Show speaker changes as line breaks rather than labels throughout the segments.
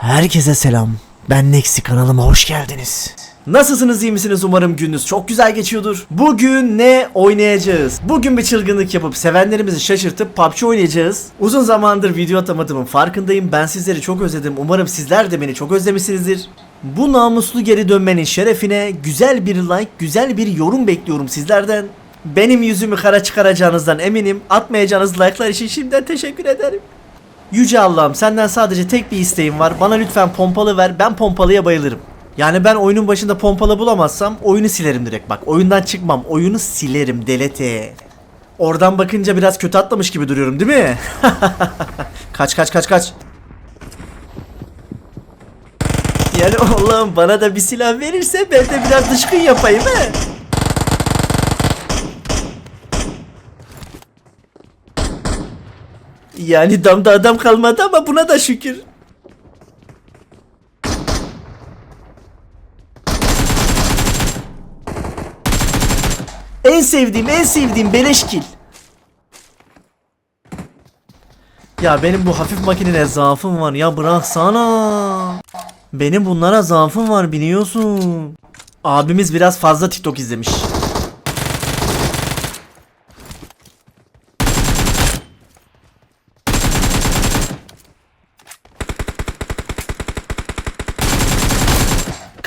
Herkese selam. Ben Nexi kanalıma hoş geldiniz. Nasılsınız iyi misiniz umarım gününüz çok güzel geçiyordur. Bugün ne oynayacağız? Bugün bir çılgınlık yapıp sevenlerimizi şaşırtıp PUBG oynayacağız. Uzun zamandır video atamadığımın farkındayım. Ben sizleri çok özledim. Umarım sizler de beni çok özlemişsinizdir. Bu namuslu geri dönmenin şerefine güzel bir like, güzel bir yorum bekliyorum sizlerden. Benim yüzümü kara çıkaracağınızdan eminim. Atmayacağınız like'lar için şimdiden teşekkür ederim. Yüce Allah'ım senden sadece tek bir isteğim var. Bana lütfen pompalı ver. Ben pompalıya bayılırım. Yani ben oyunun başında pompalı bulamazsam oyunu silerim direkt bak. Oyundan çıkmam. Oyunu silerim delete. Oradan bakınca biraz kötü atlamış gibi duruyorum değil mi? kaç kaç kaç kaç. Yani Allah'ım bana da bir silah verirse ben de biraz dışkın yapayım he. Yani damda adam kalmadı ama buna da şükür. En sevdiğim, en sevdiğim beleş kill. Ya benim bu hafif makinene zaafım var ya bıraksana. Benim bunlara zaafım var biliyorsun. Abimiz biraz fazla TikTok izlemiş.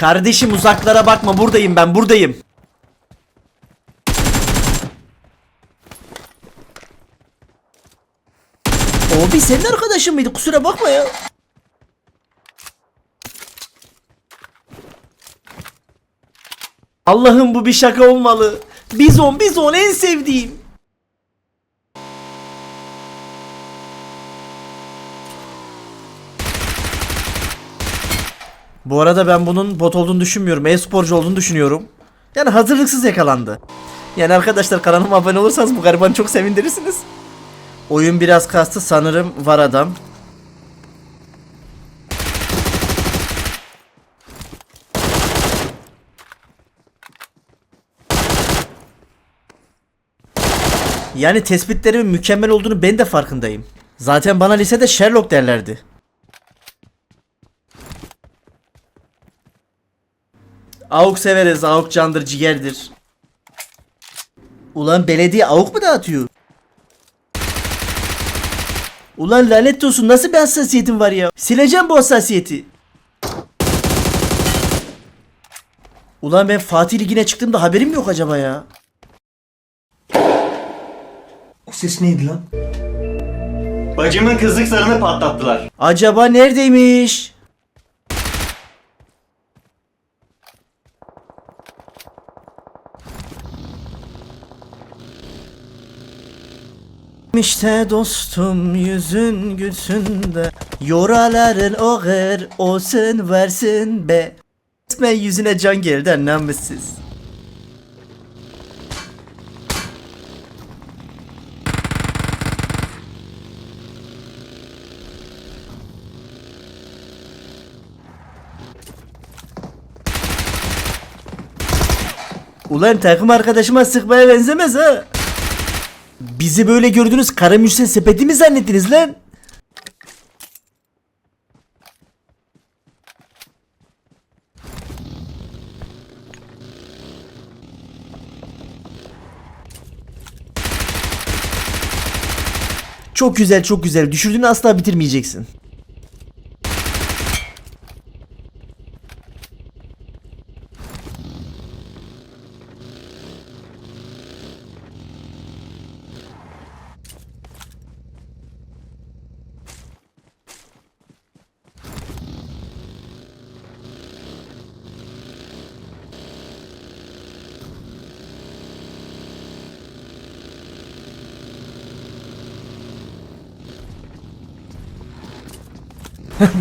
Kardeşim uzaklara bakma buradayım ben buradayım. Abi senin arkadaşın mıydı kusura bakma ya. Allah'ım bu bir şaka olmalı. Bizon bizon en sevdiğim. Bu arada ben bunun bot olduğunu düşünmüyorum. E-sporcu olduğunu düşünüyorum. Yani hazırlıksız yakalandı. Yani arkadaşlar kanalıma abone olursanız bu garibanı çok sevindirirsiniz. Oyun biraz kastı sanırım var adam. Yani tespitlerimin mükemmel olduğunu ben de farkındayım. Zaten bana lisede Sherlock derlerdi. Avuk severiz. Avuk candır, ciğerdir. Ulan belediye avuk mu dağıtıyor? Ulan lanet olsun nasıl bir hassasiyetin var ya? Sileceğim bu hassasiyeti. Ulan ben Fatih Ligi'ne çıktığımda haberim yok acaba ya.
O ses neydi lan?
Bacımın kızlık zarını patlattılar.
Acaba neredeymiş? İşte dostum yüzün gülsün de Yoraların oğur olsun versin be Resmen yüzüne can geldi namussuz Ulan takım arkadaşıma sıkmaya benzemez ha. Bizi böyle gördünüz kara müşteri sepeti mi zannettiniz lan? Çok güzel çok güzel. Düşürdüğünü asla bitirmeyeceksin.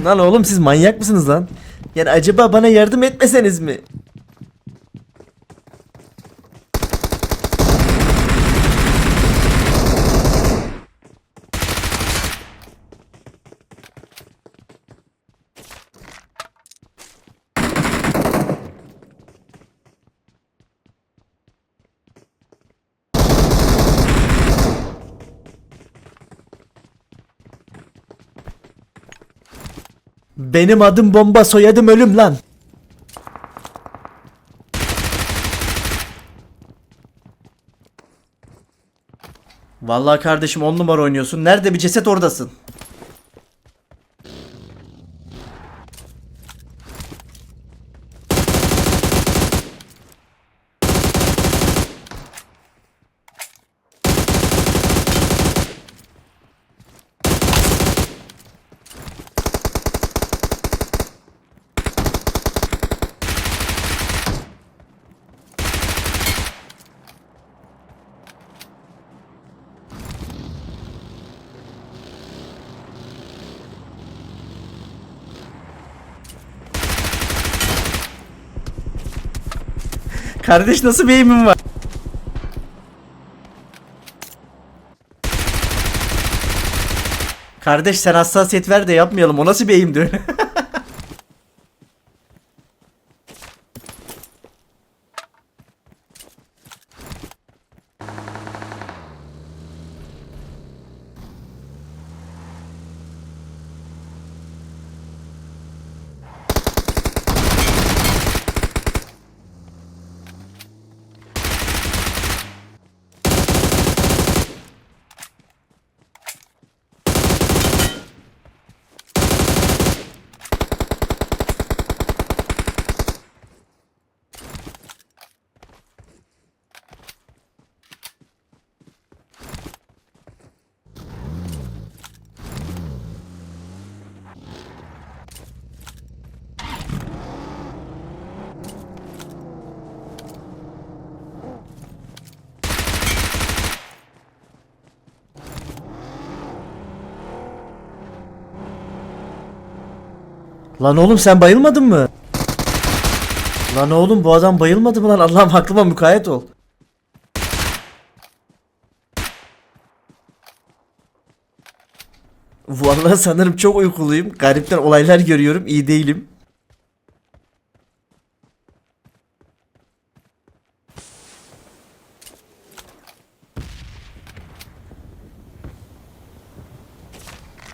Lan oğlum siz manyak mısınız lan? Yani acaba bana yardım etmeseniz mi? Benim adım bomba soyadım ölüm lan. Vallahi kardeşim on numara oynuyorsun. Nerede bir ceset oradasın. Kardeş nasıl bir eğimin var? Kardeş sen hassasiyet ver de yapmayalım. O nasıl bir öyle? Lan oğlum sen bayılmadın mı? Lan oğlum bu adam bayılmadı mı lan? Allah'ım aklıma mukayyet ol. Vallahi sanırım çok uykuluyum. Garipten olaylar görüyorum. İyi değilim.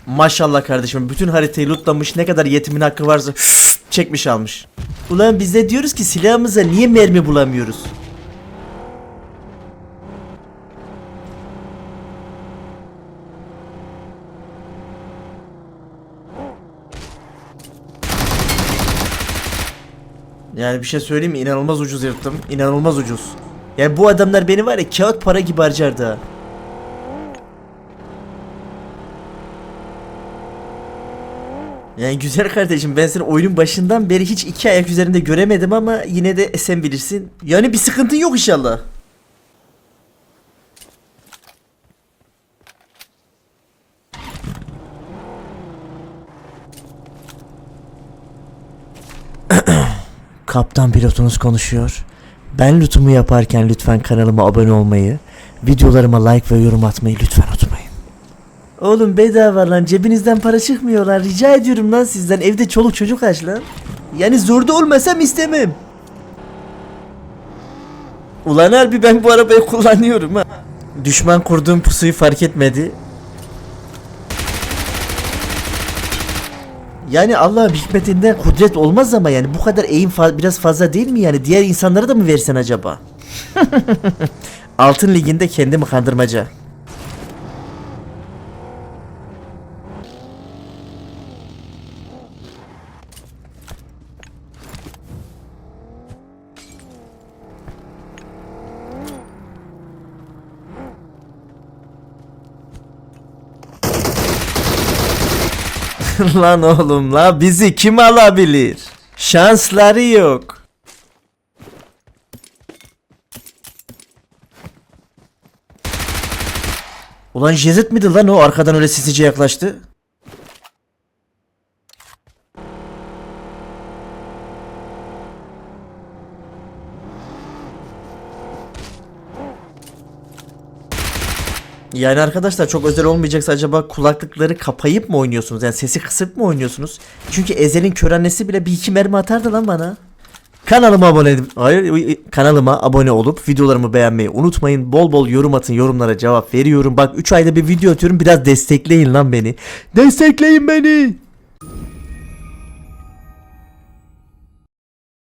Maşallah kardeşim bütün haritayı lootlamış ne kadar yetimin hakkı varsa çekmiş almış. Ulan biz de diyoruz ki silahımıza niye mermi bulamıyoruz? Yani bir şey söyleyeyim mi? İnanılmaz ucuz yırttım. İnanılmaz ucuz. Yani bu adamlar beni var ya kağıt para gibi harcardı ha. Yani güzel kardeşim ben seni oyunun başından beri hiç iki ayak üzerinde göremedim ama yine de sen bilirsin. Yani bir sıkıntın yok inşallah. Kaptan pilotunuz konuşuyor. Ben lütumu yaparken lütfen kanalıma abone olmayı, videolarıma like ve yorum atmayı lütfen unutmayın. Oğlum bedava lan cebinizden para çıkmıyor lan rica ediyorum lan sizden evde çoluk çocuk aç lan. Yani zorda olmasam istemem. Ulan harbi ben bu arabayı kullanıyorum ha. Düşman kurduğum pusuyu fark etmedi. Yani Allah hikmetinden kudret olmaz ama yani bu kadar eğim fa- biraz fazla değil mi yani? Diğer insanlara da mı versen acaba? Altın liginde kendimi kandırmaca. lan oğlum la bizi kim alabilir? Şansları yok. Ulan Jezet miydi lan o arkadan öyle sisice yaklaştı? Yani arkadaşlar çok özel olmayacaksa acaba kulaklıkları kapayıp mı oynuyorsunuz? Yani sesi kısıp mı oynuyorsunuz? Çünkü Ezel'in kör annesi bile bir iki mermi atardı lan bana. Kanalıma abone edip, hayır kanalıma abone olup videolarımı beğenmeyi unutmayın. Bol bol yorum atın yorumlara cevap veriyorum. Bak 3 ayda bir video atıyorum biraz destekleyin lan beni. Destekleyin beni.